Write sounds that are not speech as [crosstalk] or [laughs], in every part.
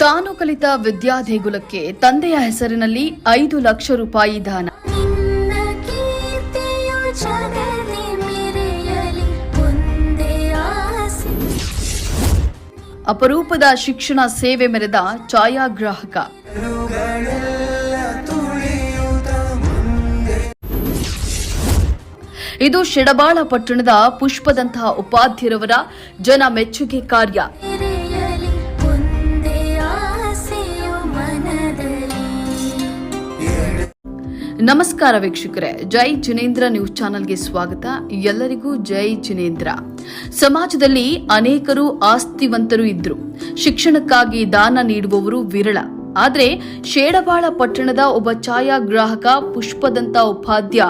ತಾನು ಕಲಿತ ವಿದ್ಯಾದೇಗುಲಕ್ಕೆ ತಂದೆಯ ಹೆಸರಿನಲ್ಲಿ ಐದು ಲಕ್ಷ ರೂಪಾಯಿ ದಾನ. ಅಪರೂಪದ ಶಿಕ್ಷಣ ಸೇವೆ ಮೆರೆದ ಛಾಯಾಗ್ರಾಹಕ. ಇದು ಶಿಡಬಾಳ ಪಟ್ಟಣದ ಪುಷ್ಪದಂತಹ ಉಪಾಧ್ಯರವರ ಜನ ಮೆಚ್ಚುಗೆ ಕಾರ್ಯ. ನಮಸ್ಕಾರ ವೀಕ್ಷಕರೇ, ಜೈ ಜಿನೇಂದ್ರ ನ್ಯೂಸ್ ಚಾನೆಲ್ಗೆ ಸ್ವಾಗತ. ಎಲ್ಲರಿಗೂ ಜೈ ಜಿನೇಂದ್ರ. ಸಮಾಜದಲ್ಲಿ ಅನೇಕರು ಆಸ್ತಿವಂತರು ಇದ್ರು. ಶಿಕ್ಷಣಕ್ಕಾಗಿ ದಾನ ನೀಡುವವರು ವಿರಳ. ಆದರೆ ಶೇಡಬಾಳ ಪಟ್ಟಣದ ಒಬ್ಬ ಛಾಯಾಗ್ರಾಹಕ ಪುಷ್ಪದಂತ ಉಪಾಧ್ಯ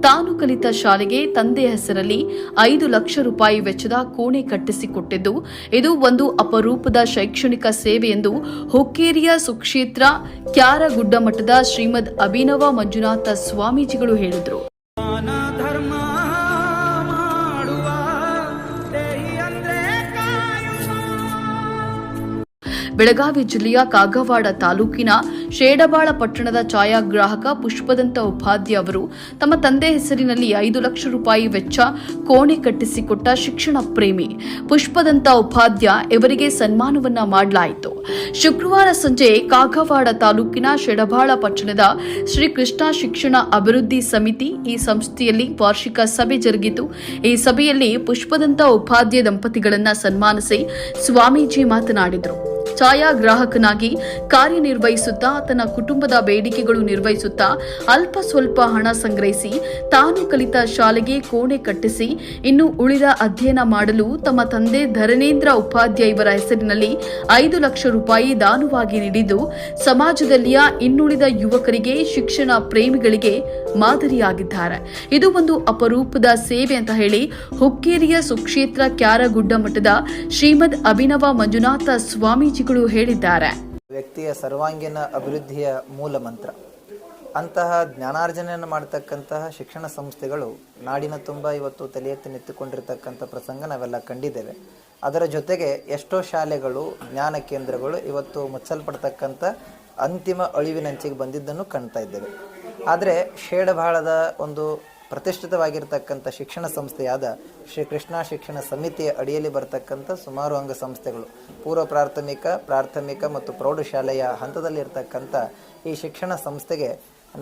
ತಾನು ಕಲಿತ ಶಾಲೆಗೆ ತಂದೆ ಹೆಸರಲ್ಲಿ ಐದು ಲಕ್ಷ ರೂಪಾಯಿ ವೆಚ್ಚದ ಕೋಣೆ ಕಟ್ಟಿಸಿಕೊಟ್ಟಿದ್ದು, ಇದು ಒಂದು ಅಪರೂಪದ ಶೈಕ್ಷಣಿಕ ಸೇವೆ ಎಂದು ಹುಕ್ಕೇರಿಯ ಸುಕ್ಷೇತ್ರ ಕ್ಯಾರಗುಡ್ಡಮಠದ ಶ್ರೀಮದ್ ಅಭಿನವ ಮಂಜುನಾಥ ಸ್ವಾಮೀಜಿಗಳು ಹೇಳಿದರು. ಬೆಳಗಾವಿ ಜಿಲ್ಲೆಯ ಕಾಗವಾಡ ತಾಲೂಕಿನ ಶೇಡಬಾಳ ಪಟ್ಟಣದ ಛಾಯಾಗ್ರಾಹಕ ಪುಷ್ಪದಂತ ಉಪಾಧ್ಯ ಅವರು ತಮ್ಮ ತಂದೆ ಹೆಸರಿನಲ್ಲಿ ಐದು ಲಕ್ಷ ರೂಪಾಯಿ ವೆಚ್ಚ ಕೋಣೆ ಕಟ್ಟಿಸಿಕೊಟ್ಟ ಶಿಕ್ಷಣ ಪ್ರೇಮಿ ಪುಷ್ಪದಂತ ಉಪಾಧ್ಯ ಇವರಿಗೆ ಸನ್ಮಾನವನ್ನ ಮಾಡಲಾಯಿತು. ಶುಕ್ರವಾರ ಸಂಜೆ ಕಾಗವಾಡ ತಾಲೂಕಿನ ಶೆಡಬಾಳ ಪಟ್ಟಣದ ಶ್ರೀ ಕೃಷ್ಣ ಶಿಕ್ಷಣ ಅಭಿವೃದ್ಧಿ ಸಮಿತಿ ಈ ಸಂಸ್ಥೆಯಲ್ಲಿ ವಾರ್ಷಿಕ ಸಭೆ ಜರುಗಿತು. ಈ ಸಭೆಯಲ್ಲಿ ಪುಷ್ಪದಂತ ಉಪಾಧ್ಯ ದಂಪತಿಗಳನ್ನ ಸನ್ಮಾನಿಸಿ ಸ್ವಾಮೀಜಿ ಮಾತನಾಡಿದರು. ಛಾಯಾಗ್ರಾಹಕನಾಗಿ ಕಾರ್ಯನಿರ್ವಹಿಸುತ್ತಾ ತನ್ನ ಕುಟುಂಬದ ಬೇಡಿಕೆಗಳು ನಿರ್ವಹಿಸುತ್ತಾ ಅಲ್ಪ ಸ್ವಲ್ಪ ಹಣ ಸಂಗ್ರಹಿಸಿ ತಾನು ಕಲಿತ ಶಾಲೆಗೆ ಕೋಣೆ ಕಟ್ಟಿಸಿ ಇನ್ನು ಉಳಿದ ಅಧ್ಯಯನ ಮಾಡಲು ತಮ್ಮ ತಂದೆ ಧರಣೇಂದ್ರ ಉಪಾಧ್ಯಾಯ ಇವರ ಹೆಸರಿನಲ್ಲಿ ಐದು ಲಕ್ಷ ರೂಪಾಯಿ ದಾನವಾಗಿ ನೀಡಿದ್ದು, ಸಮಾಜದಲ್ಲಿಯ ಇನ್ನುಳಿದ ಯುವಕರಿಗೆ ಶಿಕ್ಷಣ ಪ್ರೇಮಿಗಳಿಗೆ ಮಾದರಿಯಾಗಿದ್ದಾರೆ. ಇದು ಒಂದು ಅಪರೂಪದ ಸೇವೆ ಅಂತ ಹೇಳಿ ಹುಕ್ಕೇರಿಯ ಸುಕ್ಷೇತ್ರ ಕ್ಯಾರಗುಡ್ಡ ಮಠದ ಶ್ರೀಮದ್ ಅಭಿನವ ಮಂಜುನಾಥ ಸ್ವಾಮೀಜಿಗಳು ಹೇಳಿದ್ದಾರೆ. ವ್ಯಕ್ತಿಯ ಸರ್ವಾಂಗೀಣ ಅಭಿವೃದ್ಧಿಯ ಮೂಲ ಮಂತ್ರ. ಅಂತಹ ಜ್ಞಾನಾರ್ಜನೆಯನ್ನು ಮಾಡತಕ್ಕಂತಹ ಶಿಕ್ಷಣ ಸಂಸ್ಥೆಗಳು ನಾಡಿನ ತುಂಬ ಇವತ್ತು ತಲೆ ಎತ್ತಿ ನಿಂತುಕೊಂಡಿರ್ತಕ್ಕಂಥ ಪ್ರಸಂಗ ನಾವೆಲ್ಲ ಕಂಡಿದ್ದೇವೆ. ಅದರ ಜೊತೆಗೆ ಎಷ್ಟೋ ಶಾಲೆಗಳು, ಜ್ಞಾನ ಕೇಂದ್ರಗಳು ಇವತ್ತು ಮುಚ್ಚಲ್ಪಡ್ತಕ್ಕಂಥ ಅಂತಿಮ ಅಳಿವಿನಂಚಿಗೆ ಬಂದಿದ್ದನ್ನು ಕಾಣ್ತಾ ಇದ್ದೇವೆ. ಆದರೆ ಶೇಡಬಾಳದ ಒಂದು ಪ್ರತಿಷ್ಠಿತವಾಗಿರ್ತಕ್ಕಂಥ ಶಿಕ್ಷಣ ಸಂಸ್ಥೆಯಾದ ಶ್ರೀ ಕೃಷ್ಣ ಶಿಕ್ಷಣ ಸಮಿತಿಯ ಅಡಿಯಲ್ಲಿ ಬರತಕ್ಕಂಥ ಸುಮಾರು ಅಂಗ ಸಂಸ್ಥೆಗಳು. ಪೂರ್ವ ಪ್ರಾಥಮಿಕ ಪ್ರಾಥಮಿಕ ಮತ್ತು ಪ್ರೌಢಶಾಲೆಯ ಹಂತದಲ್ಲಿರ್ತಕ್ಕಂಥ ಈ ಶಿಕ್ಷಣ ಸಂಸ್ಥೆಗೆ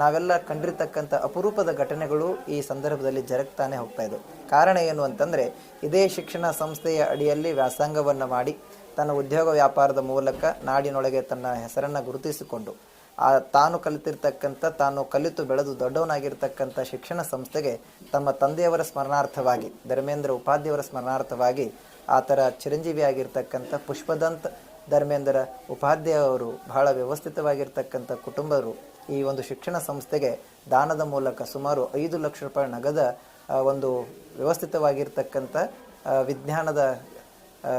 ನಾವೆಲ್ಲ ಕಂಡಿರ್ತಕ್ಕಂಥ ಅಪರೂಪದ ಘಟನೆಗಳು ಈ ಸಂದರ್ಭದಲ್ಲಿ ಜರಗ್ತಾನೆ ಹೋಗ್ತಾ ಇದ್ದವು ಕಾರಣ ಏನು ಅಂತಂದರೆ, ಇದೇ ಶಿಕ್ಷಣ ಸಂಸ್ಥೆಯ ಅಡಿಯಲ್ಲಿ ವ್ಯಾಸಂಗವನ್ನು ಮಾಡಿ, ತನ್ನ ಉದ್ಯೋಗ ವ್ಯಾಪಾರದ ಮೂಲಕ ನಾಡಿನೊಳಗೆ ತನ್ನ ಹೆಸರನ್ನು ಗುರುತಿಸಿಕೊಂಡು ಆ ತಾನು ಕಲಿತಿರ್ತಕ್ಕಂಥ, ತಾನು ಕಲಿತು ಬೆಳೆದು ದೊಡ್ಡವನಾಗಿರ್ತಕ್ಕಂಥ ಶಿಕ್ಷಣ ಸಂಸ್ಥೆಗೆ ತಮ್ಮ ತಂದೆಯವರ ಸ್ಮರಣಾರ್ಥವಾಗಿ, ಧರ್ಮೇಂದ್ರ ಉಪಾಧ್ಯಾಯವರ ಸ್ಮರಣಾರ್ಥವಾಗಿ ಆ ಥರ ಚಿರಂಜೀವಿ ಆಗಿರ್ತಕ್ಕಂಥ ಪುಷ್ಪದಂತ್ ಧರ್ಮೇಂದ್ರ ಉಪಾಧ್ಯಾಯ ಅವರು ಬಹಳ ವ್ಯವಸ್ಥಿತವಾಗಿರ್ತಕ್ಕಂಥ ಕುಟುಂಬರು ಈ ಒಂದು ಶಿಕ್ಷಣ ಸಂಸ್ಥೆಗೆ ದಾನದ ಮೂಲಕ ಸುಮಾರು ಐದು ಲಕ್ಷ ರೂಪಾಯಿ ನಗದ ಒಂದು ವ್ಯವಸ್ಥಿತವಾಗಿರ್ತಕ್ಕಂಥ ವಿಜ್ಞಾನದ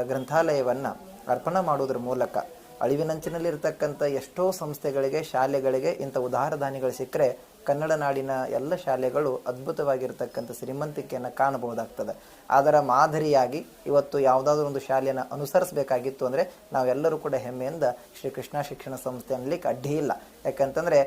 ಗ್ರಂಥಾಲಯವನ್ನು ಅರ್ಪಣೆ ಮಾಡುವುದರ ಮೂಲಕ ಅಳಿವಿನಂಚಿನಲ್ಲಿರ್ತಕ್ಕಂಥ ಎಷ್ಟೋ ಸಂಸ್ಥೆಗಳಿಗೆ, ಶಾಲೆಗಳಿಗೆ ಇಂಥ ಉದಾರದಾನಿಗಳು ಸಿಕ್ಕರೆ ಕನ್ನಡ ನಾಡಿನ ಎಲ್ಲ ಶಾಲೆಗಳು ಅದ್ಭುತವಾಗಿರ್ತಕ್ಕಂಥ ಶ್ರೀಮಂತಿಕೆಯನ್ನು ಕಾಣಬಹುದಾಗ್ತದೆ. ಅದರ ಮಾದರಿಯಾಗಿ ಇವತ್ತು ಯಾವುದಾದ್ರೂ ಒಂದು ಶಾಲೆಯನ್ನು ಅನುಸರಿಸಬೇಕಾಗಿತ್ತು ಅಂದರೆ ನಾವೆಲ್ಲರೂ ಕೂಡ ಹೆಮ್ಮೆಯಿಂದ ಶ್ರೀ ಕೃಷ್ಣ ಶಿಕ್ಷಣ ಸಂಸ್ಥೆ ಅನ್ನಲಿಕ್ಕೆ ಅಡ್ಡಿ ಇಲ್ಲ. ಯಾಕಂತಂದರೆ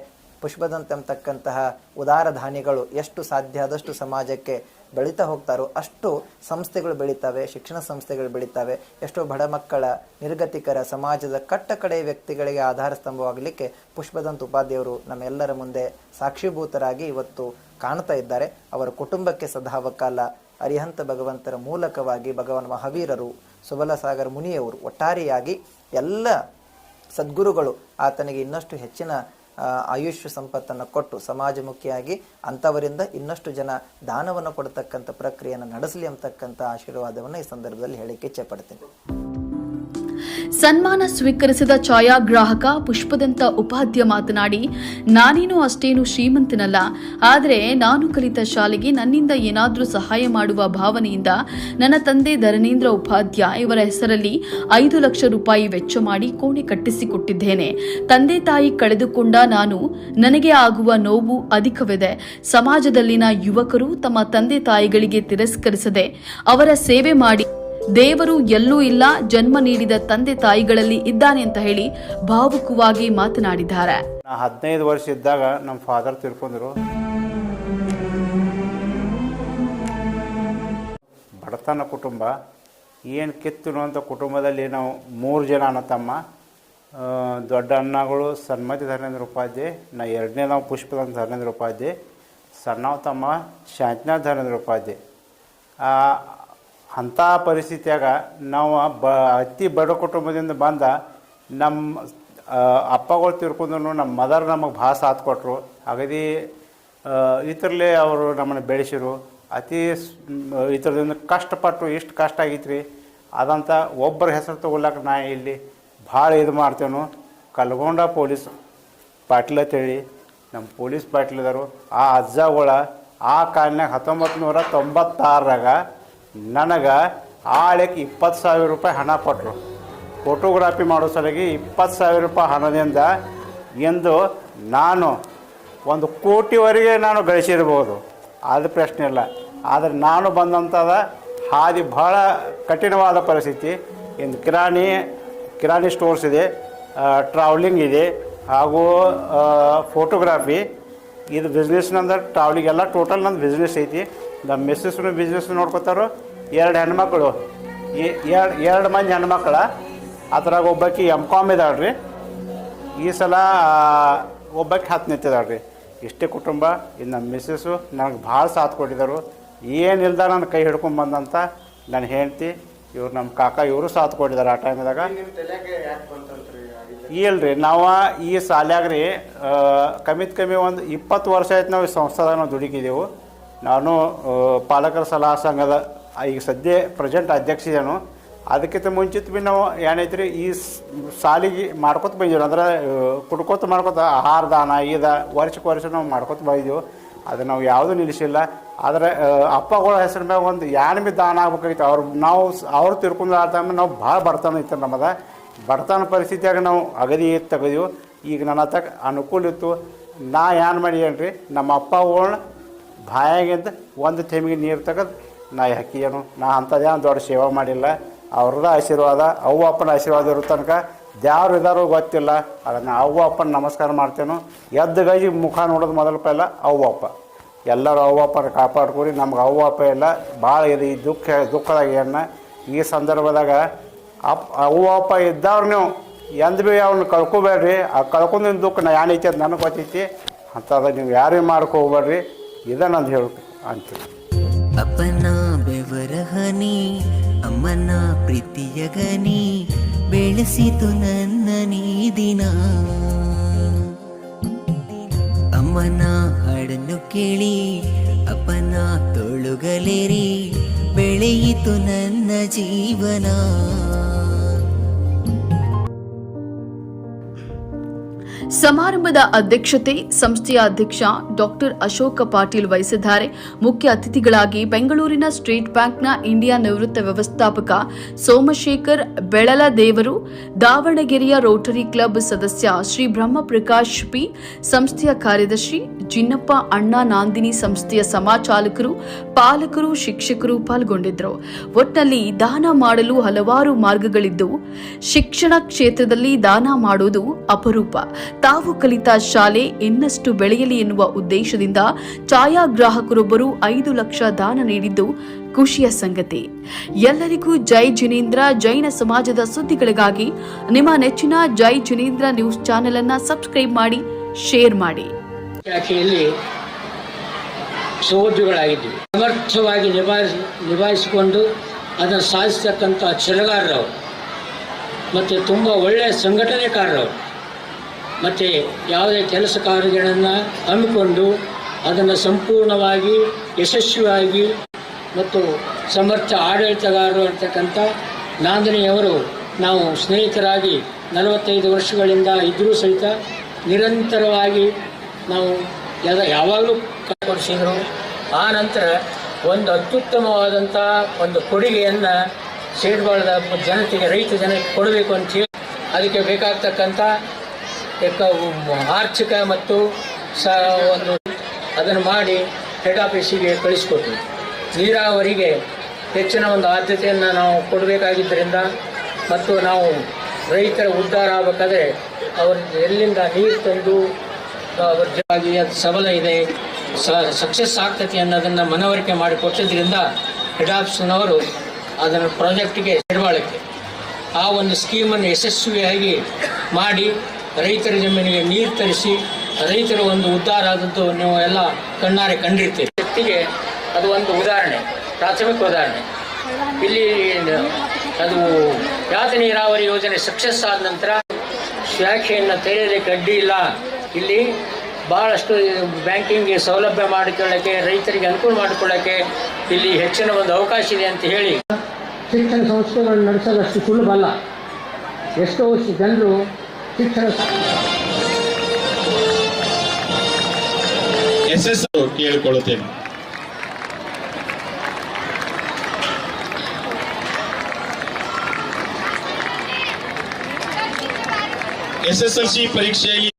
ಪುಷ್ಪದಂತೆ ಅಂತಕ್ಕಂತಹ ಉದಾರ ಧಾನ್ಯಗಳು ಎಷ್ಟು ಸಾಧ್ಯ ಆದಷ್ಟು ಸಮಾಜಕ್ಕೆ ಬೆಳೀತಾ ಹೋಗ್ತಾರೋ, ಅಷ್ಟು ಸಂಸ್ಥೆಗಳು ಬೆಳೀತವೆ, ಶಿಕ್ಷಣ ಸಂಸ್ಥೆಗಳು ಬೆಳೀತವೆ. ಎಷ್ಟೋ ಬಡ ಮಕ್ಕಳ ನಿರ್ಗತಿಕರ ಸಮಾಜದ ಕಟ್ಟ ಕಡೆಯ ವ್ಯಕ್ತಿಗಳಿಗೆ ಆಧಾರ ಸ್ತಂಭವಾಗಲಿಕ್ಕೆ ಪುಷ್ಪದಂತ ಉಪಾಧ್ಯಾಯರು ನಮ್ಮೆಲ್ಲರ ಮುಂದೆ ಸಾಕ್ಷೀಭೂತರಾಗಿ ಇವತ್ತು ಕಾಣ್ತಾ ಇದ್ದಾರೆ. ಅವರ ಕುಟುಂಬಕ್ಕೆ ಸದಾವಕಾಲ ಅರಿಹಂತ ಭಗವಂತರ ಮೂಲಕವಾಗಿ ಭಗವಾನ್ ಮಹಾವೀರರು, ಸುಬಲಸಾಗರ್ ಮುನಿಯವರು ಒಟ್ಟಾರೆಯಾಗಿ ಎಲ್ಲ ಸದ್ಗುರುಗಳು ಆತನಿಗೆ ಇನ್ನಷ್ಟು ಹೆಚ್ಚಿನ ಆಯುಷ್ ಸಂಪತ್ತನ್ನು ಕೊಟ್ಟು ಸಮಾಜಮುಖಿಯಾಗಿ ಅಂಥವರಿಂದ ಇನ್ನಷ್ಟು ಜನ ದಾನವನ್ನು ಕೊಡತಕ್ಕಂಥ ಪ್ರಕ್ರಿಯೆಯನ್ನು ನಡೆಸಲಿ ಅಂತಕ್ಕಂಥ ಆಶೀರ್ವಾದವನ್ನು ಈ ಸಂದರ್ಭದಲ್ಲಿ ಹೇಳಿಕೆ ಇಚ್ಛೆ ಪಡ್ತೀನಿ ಸನ್ಮಾನ ಸ್ವೀಕರಿಸಿದ ಛಾಯಾಗ್ರಾಹಕ ಪುಷ್ಪದಂತ ಉಪಾಧ್ಯ ಮಾತನಾಡಿ, ನಾನೇನು ಅಷ್ಟೇನು ಶ್ರೀಮಂತನಲ್ಲ, ಆದರೆ ನಾನು ಕಲಿತ ಶಾಲೆಗೆ ನನ್ನಿಂದ ಏನಾದರೂ ಸಹಾಯ ಮಾಡುವ ಭಾವನೆಯಿಂದ ನನ್ನ ತಂದೆ ಧರಣೇಂದ್ರ ಉಪಾಧ್ಯ ಇವರ ಹೆಸರಲ್ಲಿ ಐದು ಲಕ್ಷ ರೂಪಾಯಿ ವೆಚ್ಚ ಮಾಡಿ ಕೋಣೆ ಕಟ್ಟಿಸಿಕೊಟ್ಟಿದ್ದೇನೆ. ತಂದೆ ತಾಯಿ ಕಳೆದುಕೊಂಡ ನಾನು ನನಗೆ ಆಗುವ ನೋವು ಅಧಿಕವಿದೆ. ಸಮಾಜದಲ್ಲಿನ ಯುವಕರು ತಮ್ಮ ತಂದೆ ತಾಯಿಗಳಿಗೆ ತಿರಸ್ಕರಿಸದೆ ಅವರ ಸೇವೆ ಮಾಡಿ ದೇವರು ಎಲ್ಲೂ ಇಲ್ಲ, ಜನ್ಮ ನೀಡಿದ ತಂದೆ ತಾಯಿಗಳಲ್ಲಿ ಇದ್ದಾನೆ ಅಂತ ಹೇಳಿ ಭಾವುಕವಾಗಿ ಮಾತನಾಡಿದ್ದಾರೆ. ಹದಿನೈದು ವರ್ಷ ಇದ್ದಾಗ ನಮ್ಮ ಫಾದರ್ ತಿಳ್ಕೊಂಡ್ರು. ಬಡತನ ಕುಟುಂಬ, ಏನು ಕಿತ್ತು ಅಂತ ಕುಟುಂಬದಲ್ಲಿ ನಾವು ಮೂರು ಜನ ಅಣ್ಣ ತಮ್ಮ ದೊಡ್ಡ ಅಣ್ಣಗಳು, ಸನ್ಮತಿ ಧರ್ಮೇಂದ್ರ ಉಪಾಧ್ಯಾಯ, ನಾ ಎರಡನೇ ನಾವು ಪುಷ್ಪದಂತ ಧರ್ಮೇಂದ್ರ ಉಪಾಧ್ಯಾಯ, ಸಣ್ಣವ ತಮ್ಮ ಶಾಂತಿನಾಥ್ ಧರ್ಮೇಂದ್ರ ಉಪಾಧ್ಯಾಯ. ಅಂಥ ಪರಿಸ್ಥಿತಿಯಾಗ ನಾವು ಬ ಅತಿ ಬಡ ಕುಟುಂಬದಿಂದ ಬಂದ ನಮ್ಮ ಅಪ್ಪಗಳು ತಿರ್ಕೊಂಡ್ರು ನಮ್ಮ ಮದರ್ ನಮಗೆ ಭಾಳ ಸಾಥ್ ಕೊಟ್ಟರು ಅಗದಿ ಇತರಲ್ಲೇ ಅವರು ನಮ್ಮನ್ನು ಬೆಳೆಸಿರು. ಅತಿ ಇತರದಿಂದ ಕಷ್ಟಪಟ್ಟು ಎಷ್ಟು ಕಷ್ಟ ಆಗೈತ್ರಿ. ಅದಂತ ಒಬ್ಬರ ಹೆಸರು ತಗೊಳ್ಳಕ್ಕೆ ನಾ ಇಲ್ಲಿ ಭಾಳ ಇದು ಮಾಡ್ತೇವೆ ಕಲ್ಗೊಂಡ ಪೊಲೀಸ್ ಪಾಟೀಲ್ ಅಂತೇಳಿ, ನಮ್ಮ ಪೊಲೀಸ್ ಪಾಟೀಲ್ ಇದಾರು. ಆ ಅಜ್ಜಗಳ ಆ ಕಾಲಿನಾಗ ಹತ್ತೊಂಬತ್ತು ನೂರ ತೊಂಬತ್ತಾರರಾಗ ನನಗೆ ಆಳಕ್ಕೆ ಇಪ್ಪತ್ತು ಸಾವಿರ ರೂಪಾಯಿ ಹಣ ಕೊಟ್ಟರು ಫೋಟೋಗ್ರಾಫಿ ಮಾಡೋ ಸಲುವಾಗಿ ಇಪ್ಪತ್ತು ಸಾವಿರ ರೂಪಾಯಿ ಹಣದಿಂದ ಎಂದು ನಾನು ಒಂದು ಕೋಟಿವರೆಗೆ ನಾನು ಗಳಿಸಿರ್ಬೋದು. ಅದು ಪ್ರಶ್ನೆ ಇಲ್ಲ ಆದರೆ ನಾನು ಬಂದಂಥದ ಹಾದಿ ಭಾಳ ಕಠಿಣವಾದ ಪರಿಸ್ಥಿತಿ. ಇಂದು ಕಿರಾಣಿ ಕಿರಾಣಿ ಸ್ಟೋರ್ಸ್ ಇದೆ ಟ್ರಾವ್ಲಿಂಗ್ ಇದೆ, ಹಾಗೂ ಫೋಟೋಗ್ರಾಫಿ ಇದು ಬಿಸ್ನೆಸ್ನಂದ್ರೆ ನಂದು ಟ್ರಾವ್ಲಿಂಗ್ ಎಲ್ಲ ಟೋಟಲ್ ನಂದು ಬಿಸ್ನೆಸ್ ಐತಿ. ನಮ್ಮ ಮಿಸ್ಸಸ್ನು ಬಿಸ್ನೆಸ್ ನೋಡ್ಕೋತಾರೋ ಎರಡು ಹೆಣ್ಮಕ್ಳು. ಎರಡು ಎರಡು ಮಂದಿ ಹೆಣ್ಮಕ್ಳ. ಅದ್ರಾಗ ಒಬ್ಬಾಕಿ ಎಂ ಕಾಮ್ ಇದ್ದಾಳ್ರಿ ಈ ಸಲ ಒಬ್ಬಾಕಿ ಹತ್ತು ನಿಂತಿದ್ದಾಳ್ರಿ ಇಷ್ಟೇ ಕುಟುಂಬ ಇದು ನಮ್ಮ ಮಿಸ್ಸಸ್ಸು ನನಗೆ ಭಾಳ ಸಾಥ್ ಕೊಟ್ಟಿದ್ದರು ಏನಿಲ್ದ ನನ್ನ ಕೈ ಹಿಡ್ಕೊಂಡು ಬಂದಂತ ನನ್ನ ಹೆಂಡ್ತಿ ಇವ್ರು ನಮ್ಮ ಕಾಕ ಇವರು ಸಾಥ್ ಕೊಟ್ಟಿದ್ದಾರೆ ಆ ಟೈಮ್ದಾಗ ಇಲ್ರಿ ನಾವು ಈ ಸಾಲ್ಯಾಗ ರೀ ಕಮ್ಮಿತ್ ಕಮ್ಮಿ ಒಂದು ಇಪ್ಪತ್ತು ವರ್ಷ ಆಯ್ತು ನಾವು ಈ ಸಂಸ್ಥಾದಾಗ ನಾವು ದುಡುಕಿದೆವು. ನಾನು ಪಾಲಕರ ಸಲಹಾ ಸಂಘದ ಈಗ ಸದ್ಯ ಪ್ರೆಸೆಂಟ್ ಅಧ್ಯಕ್ಷ ಇದೇನು ಅದಕ್ಕಿಂತ ಮುಂಚಿತ ಭೀ ನಾವು ಏನೈತ್ರಿ, ಈ ಸಾಲಿಗೆ ಮಾಡ್ಕೊತ ಬಂದಿವಿ ಅಂದ್ರೆ ಕುಡ್ಕೊತ ಮಾಡ್ಕೊತ ಆಹಾರ, ದಾನ, ಈದ ವರ್ಷಕ್ಕೆ ವರ್ಷ ನಾವು ಮಾಡ್ಕೊತ ಬಂದಿದ್ದೀವಿ ಅದು ನಾವು ಯಾವುದೂ ನಿಲ್ಲಿಸಿಲ್ಲ. ಆದರೆ ಅಪ್ಪಗಳ ಹೆಸರಿನ ಮ್ಯಾಗ ಒಂದು ಯಾನ್ ಬಿ ದಾನ ಆಗ್ಬೇಕಾಗಿತ್ತು. ಅವ್ರು, ನಾವು ಅವ್ರು ತಿರ್ಕೊಂಡು ಆ ಟೈಮ್ ನಾವು ಭಾಳ ಬರ್ತಾನ ಇತ್ತು ನಮ್ಮದ. ಬಡತನ ಪರಿಸ್ಥಿತಿಯಾಗ ನಾವು ಅಗದಿ ತೆಗೆದೀವಿ. ಈಗ ನನ್ನ ಹತ್ತಕ್ಕೆ ಅನುಕೂಲ ಇತ್ತು. ನಾ ಏನು ಮಾಡಿ ಏನ್ರಿ ನಮ್ಮ ಅಪ್ಪಗಳನ್ನ ಬಾಯಾಗಿಂದ ಒಂದು ತೆಮಿಗೆ ನೀರು ತೆಗೆದು, ನಾ ಹಾಕಿಯೇನು ನಾ ಅಂಥದ್ದೇನು ದೊಡ್ಡ ಸೇವೆ ಮಾಡಿಲ್ಲ. ಅವ್ರದ ಆಶೀರ್ವಾದ, ಅವ್ವ ಅಪ್ಪನ ಆಶೀರ್ವಾದ ಇರೋ ತನಕ ದ್ಯಾವ್ರು ಇದಾರೋ ಗೊತ್ತಿಲ್ಲ. ಅದನ್ನು ಅವ್ವ ಅಪ್ಪನ ನಮಸ್ಕಾರ ಮಾಡ್ತೇನೆ. ಎದ್ದು ಗೈಜಿ ಮುಖ ನೋಡೋದು ಮೊದಲ ಪೈಲ ಅವ್ವ ಅಪ್ಪ. ಎಲ್ಲರೂ ಅವ್ವ ಅಪ್ಪನ ಕಾಪಾಡ್ಕೊರಿ. ನಮ್ಗೆ ಅವ್ವ ಅಪ್ಪ ಇಲ್ಲ. ಭಾಳ ಇದು ಈ ದುಃಖ, ದುಃಖದಾಗ ಏನ, ಈ ಸಂದರ್ಭದಾಗ ಅಪ್ಪ ಅವ್ವ ಅಪ್ಪ ಇದ್ದವ್ರು ನೀವು ಎಂದು ಭೀ ಅವ್ನ ಕಳ್ಕೊಬೇಡ್ರಿ. ಆ ಕಳ್ಕೊಂಡಿನ ದುಃಖ ನಾ ಯಾನೈತಿ ಅಂತ ನನಗೆ ಗೊತ್ತೈತಿ. ಅಂಥದ್ದು ನೀವು ಯಾರಿಗೆ ಮಾಡ್ಕೊ ಹೋಗ್ಬೇಡ್ರಿ ಹೇಳಬೇಕು ಅಂತೀನಿ ಅಪ್ಪನ ಬೆವರಹನಿ, ಅಮ್ಮನ ಪ್ರೀತಿಯಗನಿ ಬೆಳೆಸಿತು ನನ್ನ ನೀ ದಿನ ಅಮ್ಮನ ಹಾಡನ್ನು ಕೇಳಿ, ಅಪ್ಪನ ತೊಳುಗಲೇರಿ, ಬೆಳೆಯಿತು ನನ್ನ ಜೀವನ. ಸಮಾರಂಭದ ಅಧ್ಯಕ್ಷತೆ ಸಂಸ್ಥೆಯ ಅಧ್ಯಕ್ಷ ಡಾಕ್ಟರ್ ಅಶೋಕ ಪಾಟೀಲ್ ವಹಿಸಿದ್ದಾರೆ. ಮುಖ್ಯ ಅತಿಥಿಗಳಾಗಿ ಬೆಂಗಳೂರಿನ ಸ್ಟೇಟ್ ಬ್ಯಾಂಕ್ನ ಇಂಡಿಯಾ ನಿವೃತ್ತ ವ್ಯವಸ್ಥಾಪಕ ಸೋಮಶೇಖರ್ ಬೆಳಲದೇವರು, ದಾವಣಗೆರೆಯ ರೋಟರಿ ಕ್ಲಬ್ ಸದಸ್ಯ ಶ್ರೀ ಬ್ರಹ್ಮ ಪ್ರಕಾಶ್ ಪಿ, ಸಂಸ್ಥೆಯ ಕಾರ್ಯದರ್ಶಿ ಜಿನ್ನಪ್ಪ ಅಣ್ಣಾ ನಾಂದಿನಿ ಸಂಸ್ಥೆಯ ಸಮಾಚಾಲಕರು, ಪಾಲಕರು, ಶಿಕ್ಷಕರು ಪಾಲ್ಗೊಂಡಿದ್ದರು. ಒಟ್ನಲ್ಲಿ ದಾನ ಮಾಡಲು ಹಲವಾರು ಮಾರ್ಗಗಳಿದ್ದು, ಶಿಕ್ಷಣ ಕ್ಷೇತ್ರದಲ್ಲಿ ದಾನ ಮಾಡುವುದು ಅಪರೂಪ. ತಾವು ಕಲಿತ ಶಾಲೆ ಇನ್ನಷ್ಟು ಬೆಳೆಯಲಿ ಎನ್ನುವ ಉದ್ದೇಶದಿಂದ ಛಾಯಾಗ್ರಾಹಕರೊಬ್ಬರು ಐದು ಲಕ್ಷ ದಾನ ನೀಡಿದ್ದು ಖುಷಿಯ ಸಂಗತಿ. ಎಲ್ಲರಿಗೂ ಜೈ ಜಿನೇಂದ್ರ, ಜೈನ ಸಮಾಜದ ಸುದ್ದಿಗಳಿಗಾಗಿ ನಿಮ್ಮ ನೆಚ್ಚಿನ ಜೈ ಜಿನೇಂದ್ರ ನ್ಯೂಸ್ ಚಾನೆಲ್ ಅನ್ನ ಸಬ್ಸ್ಕ್ರೈಬ್ ಮಾಡಿ, ಶೇರ್ ಮಾಡಿ. ಸಮರ್ಥವಾಗಿ ನಿಭಾಯಿಸಿ, ನಿಭಾಯಿಸಿಕೊಂಡು ಅದನ್ನು ಸಾಧಿಸ್ತಕ್ಕಂಥ ಛಲಗಾರರವರು. ಮತ್ತು ತುಂಬ ಒಳ್ಳೆಯ ಸಂಘಟನೆಕಾರರವರು. ಮತ್ತು ಯಾವುದೇ ಕೆಲಸ ಕಾರ್ಯಗಳನ್ನು ಹಮ್ಮಿಕೊಂಡು ಅದನ್ನು ಸಂಪೂರ್ಣವಾಗಿ ಯಶಸ್ವಿಯಾಗಿ ಮತ್ತು ಸಮರ್ಥ ಆಡಳಿತಗಾರರು ಅಂತಕ್ಕಂಥ ನಾಂದನಿಯವರು ನಾವು ಸ್ನೇಹಿತರಾಗಿ ನಲವತ್ತೈದು ವರ್ಷಗಳಿಂದ ಇದ್ದರೂ ಸಹಿತ ನಿರಂತರವಾಗಿ ನಾವು ಯಾವಾಗಲೂ ಕೊಡಿಸಿದರು ಆ ನಂತರ ಒಂದು ಅತ್ಯುತ್ತಮವಾದಂಥ ಒಂದು ಕೊಡುಗೆಯನ್ನು ಸೇಡ್ಬಾಳದ ಜನತೆಗೆ, ರೈತ ಜನಕ್ಕೆ ಕೊಡಬೇಕು ಅಂತ ಹೇಳಿ ಅದಕ್ಕೆ ಬೇಕಾಗ್ತಕ್ಕಂಥ ಆರ್ಥಿಕ ಮತ್ತು ಸ, ಒಂದು ಅದನ್ನು ಮಾಡಿ ಹೆಡ್ ಆಫೀಸಿಗೆ ಕಳಿಸ್ಕೊಟ್ವಿ ನೀರಾವರಿಗೆ ಹೆಚ್ಚಿನ ಒಂದು ಆದ್ಯತೆಯನ್ನು ನಾವು ಕೊಡಬೇಕಾಗಿದ್ದರಿಂದ ಮತ್ತು ನಾವು ರೈತರ ಉದ್ಧಾರ ಆಗಬೇಕಾದ್ರೆ ಅವರು ಎಲ್ಲಿಂದ ನೀರು ತಂದು, ಅವ್ರ ಜಾಗಿ ಅದು ಸಬಲ ಇದೆ ಸಕ್ಸಸ್ ಆಗ್ತೈತಿ ಅನ್ನೋದನ್ನು ಮನವರಿಕೆ ಮಾಡಿ ಕೊಟ್ಟಿದ್ದರಿಂದ ಹೆಡ್ ಆಫೀಸ್ನವರು ಅದನ್ನು ಪ್ರಾಜೆಕ್ಟ್ಗೆ ಹಿಡಬಾಳಕ್ಕೆ ಆ ಒಂದು ಸ್ಕೀಮನ್ನು ಯಶಸ್ವಿಯಾಗಿ ಮಾಡಿ ರೈತರ ಜಮೀನಿಗೆ ನೀರು ತರಿಸಿ ರೈತರ ಒಂದು ಉದ್ಧಾರ ಆದದ್ದು ನೀವು ಎಲ್ಲ ಕಣ್ಣಾರೆ ಕಂಡಿರ್ತೀರಿ. ವ್ಯಕ್ತಿಗೆ ಅದು ಒಂದು ಉದಾಹರಣೆ, ಪ್ರಾಥಮಿಕ ಉದಾಹರಣೆ. ಇಲ್ಲಿ ಅದು ಯಾತ ನೀರಾವರಿ ಯೋಜನೆ ಸಕ್ಸಸ್ ಆದ ನಂತರ ಶಾಖೆಯನ್ನು ತೆರೆಯಲಿಕ್ಕೆ ಅಡ್ಡಿ ಇಲ್ಲ. ಇಲ್ಲಿ ಭಾಳಷ್ಟು ಬ್ಯಾಂಕಿಂಗ್ ಸೌಲಭ್ಯ ಮಾಡಿಕೊಳ್ಳೋಕ್ಕೆ, ರೈತರಿಗೆ ಅನುಕೂಲ ಮಾಡಿಕೊಳ್ಳೋಕ್ಕೆ ಇಲ್ಲಿ ಹೆಚ್ಚಿನ ಒಂದು ಅವಕಾಶ ಇದೆ ಅಂತ ಹೇಳಿ. ಶಿಕ್ಷಣ ಸಂಸ್ಥೆಗಳನ್ನು ನಡೆಸೋದಷ್ಟು ಸುಲಭ ಅಲ್ಲ. ಎಷ್ಟೋ ಜನರು [laughs] ಶಿಕ್ಷಣ ಎಸ್ ಎಸ್ ಕೇಳಿಕೊಳ್ಳುತ್ತೇನೆ ಎಸ್ ಎಸ್ ಎಲ್ ಸಿ ಪರೀಕ್ಷೆಯಲ್ಲಿ